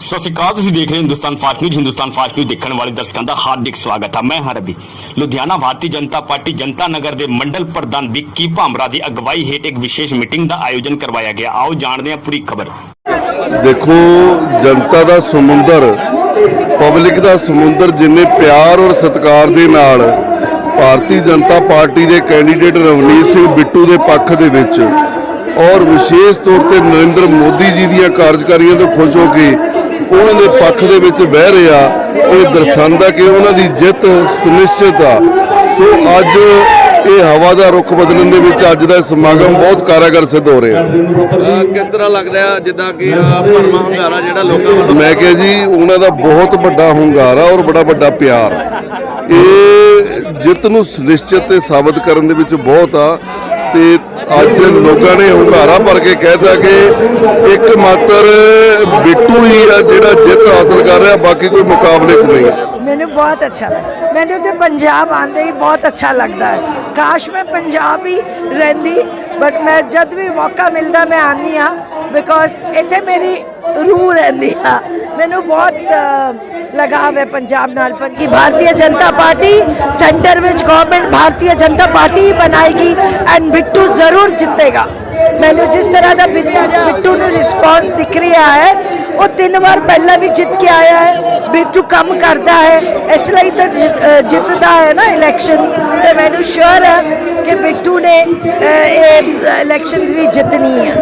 ਸਤਿ ਸ਼੍ਰੀ ਅਕਾਲ, ਤੁਸੀਂ ਦੇਖ ਰਹੇ ਹੋ Hindustan fast news. Hindustan fast news ਦੇਖਣ ਵਾਲੇ ਦਰਸ਼ਕਾਂ ਦਾ ਹਾਰਦਿਕ ਸਵਾਗਤ ਹੈ ਮੈਂ ਹਾਂ ਰਵੀ। ਲੁਧਿਆਣਾ ਭਾਰਤੀ ਜਨਤਾ ਪਾਰਟੀ, ਜਨਤਾ ਨਗਰ ਦੇ ਮੰਡਲ ਪ੍ਰਧਾਨ ਵਿੱਕੀ ਭਾਮਰਾ ਦੀ ਅਗਵਾਈ ਹੇਠ ਇੱਕ ਵਿਸ਼ੇਸ਼ ਮੀਟਿੰਗ ਦਾ ਆਯੋਜਨ ਕਰਵਾਇਆ ਗਿਆ। ਆਓ ਜਾਣਦੇ ਹਾਂ ਪੂਰੀ ਖਬਰ। ਦੇਖੋ, ਜਨਤਾ ਦਾ ਸਮੁੰਦਰ, ਪਬਲਿਕ ਦਾ ਸਮੁੰਦਰ ਜਿੰਨੇ ਪਿਆਰ ਔਰ ਸਤਿਕਾਰ ਦੇ ਨਾਲ ਭਾਰਤੀ ਜਨਤਾ ਪਾਰਟੀ ਦੇ ਕੈਂਡੀਡੇਟ ਰਵਨੀਤ ਸਿੰਘ ਬਿੱਟੂ ਦੇ ਪੱਖ ਦੇ ਵਿੱਚ ਔਰ ਵਿਸ਼ੇਸ਼ ਤੌਰ ਤੇ ਨਰਿੰਦਰ ਮੋਦੀ ਜੀ ਦੀਆਂ ਕਾਰਜਕਾਰੀਆਂ ਤੋਂ ਖੁਸ਼ ਹੋ ਕੇ ਉਹਨਾਂ ਦੇ ਪੱਖ ਦੇ ਵਿੱਚ ਬਹਿ ਰਿਹਾ ਇਹ ਦਰਸਾਉਂਦਾ ਕਿ ਉਹਨਾਂ ਦੀ ਜਿੱਤ ਸੁਨਿਸ਼ਚਿਤ ਆ। ਸੋ ਅੱਜ ਇਹ ਹਵਾ ਦਾ ਰੁਖ ਬਦਲਣ ਦੇ ਵਿੱਚ ਅੱਜ ਦਾ ਇਹ ਸਮਾਗਮ ਬਹੁਤ ਕਾਰਾਗਰ ਸਿੱਧ ਹੋ ਰਿਹਾ। ਕਿਸ ਤਰ੍ਹਾਂ ਲੱਗ ਰਿਹਾ ਜਿੱਦਾਂ ਕਿ ਭਰਮਾ ਹੰਗਾਰਾ ਜਿਹੜਾ ਲੋਕਾਂ ਵੱਲੋਂ ਮੈਂ ਕਿਹਾ ਜੀ ਉਹਨਾਂ ਦਾ ਬਹੁਤ ਵੱਡਾ ਹੁੰਗਾਰਾ ਔਰ ਬੜਾ ਵੱਡਾ ਪਿਆਰ। ਇਹ ਜਿੱਤ ਨੂੰ ਨਿਸ਼ਚਿਤ ਤੇ ਸਾਬਤ ਕਰਨ ਦੇ ਵਿੱਚ ਬਹੁਤ ਆ ਤੇ ਅੱਜ ਲੋਕਾਂ ਨੇ ਹੁੰਗਾਰਾ ਭਰ ਕੇ ਕਹਿਤਾ ਕਿ ਇੱਕ ਮਾਤਰ ਬਿੱਟੂ ਹੀ ਆ ਜਿਹੜਾ ਜਿੱਤ ਹਾਸਲ ਕਰ ਰਿਹਾ, ਬਾਕੀ ਕੋਈ ਮੁਕਾਬਲੇ 'ਚ ਨਹੀਂ। ਮੈਨੂੰ ਬਹੁਤ ਅੱਛਾ ਲੱਗਾ ਮੈਨੂੰ ਤੇ ਪੰਜਾਬ ਆਂਦੇ ਹੀ ਬਹੁਤ ਅੱਛਾ ਲੱਗਦਾ ਹੈ। ਕਾਸ਼ ਮੈਂ ਪੰਜਾਬ ਹੀ ਰਹਿੰਦੀ ਬਟ ਮੈਂ ਜਦ ਵੀ ਮੌਕਾ ਮਿਲਦਾ ਮੈਂ ਆਨੀ ਆ ਬਿਕੋਜ਼ ਇੱਥੇ ਮੇਰੀ ਰੂਹ ਰਹਿੰਦੀ ਆ। ਮੈਨੂੰ ਬਹੁਤ ਅ, ਲਗਾਵ ਹੈ ਪੰਜਾਬ ਨਾਲ। ਪਰ ਕਿ ਭਾਰਤੀ ਜਨਤਾ ਪਾਰਟੀ ਸੈਂਟਰ ਵਿੱਚ ਗਵਰਨਮੈਂਟ ਭਾਰਤੀ ਜਨਤਾ ਪਾਰਟੀ ਹੀ ਬਣਾਏਗੀ ਐਂਡ ਬਿੱਟੂ ਜ਼ਰੂਰ ਜਿੱਤੇਗਾ। ਮੈਨੂੰ ਜਿਸ ਤਰ੍ਹਾਂ ਦਾ ਬਿੱਟੂ ਬਿੱਟੂ ਨੂੰ ਰਿਸਪੌਂਸ ਦਿਖ ਰਿਹਾ ਹੈ ਉਹ ਤਿੰਨ ਵਾਰ ਪਹਿਲਾਂ ਵੀ ਜਿੱਤ ਕੇ ਆਇਆ ਹੈ ਬਿੱਟੂ ਕੰਮ ਕਰਦਾ ਹੈ ਇਸ ਲਈ ਤਾਂ ਜਿੱਤ- ਜਿੱਤਦਾ ਹੈ ਨਾ ਇਲੈਕਸ਼ਨ ਤੇ ਮੈਨੂੰ ਸ਼ੋਰ ਹੈ ਕਿ ਬਿੱਟੂ ਨੇ ਇਹ ਇਲੈਕਸ਼ਨ ਵੀ ਜਿੱਤਣੀ ਹੈ।